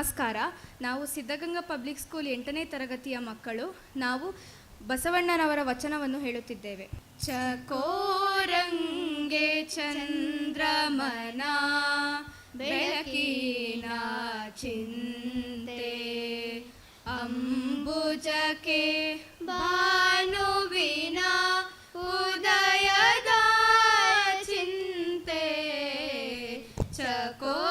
ನಮಸ್ಕಾರ. ನಾವು Siddaganga public school ಎಂಟನೇ ತರಗತಿಯ ಮಕ್ಕಳು. ನಾವು ಬಸವಣ್ಣನವರ ವಚನವನ್ನು ಹೇಳುತ್ತಿದ್ದೇವೆ. ಚಕೋರಂಗೆ ಚಂದ್ರಮನ ಬೆಳಕಿನ ಚಿಂತೆ ಅಂಬುಜಕೆ ಭಾನುವಿನ ಉದಯದ ಚಿಂತೆ. ಚಕೋರಂಗೆ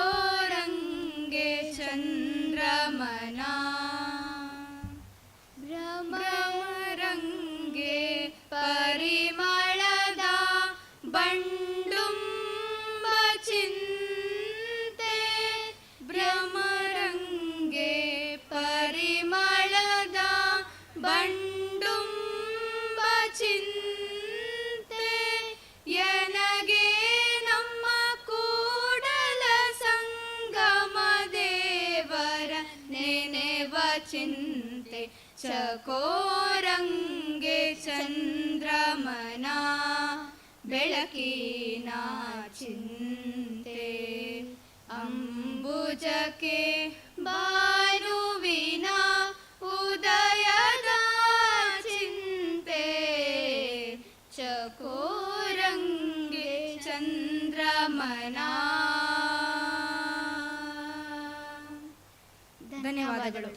ಚಿಂತೆ ಎನಗೆ ನಮ್ಮ ಕೂಡಲ ಸಂಗಮ ದೇವರ ನೆನೆವ ಚಿಂತೆ ಚಕೋರಂಗೆ ಚಂದ್ರಮನ ಬೆಳಕಿನ ಚಿಂತೆ ಅಂಬುಜಕ್ಕೆ ಚಕೋರಂಗೆ ಚಂದ್ರಮನ. ಧನ್ಯವಾದಗಳು.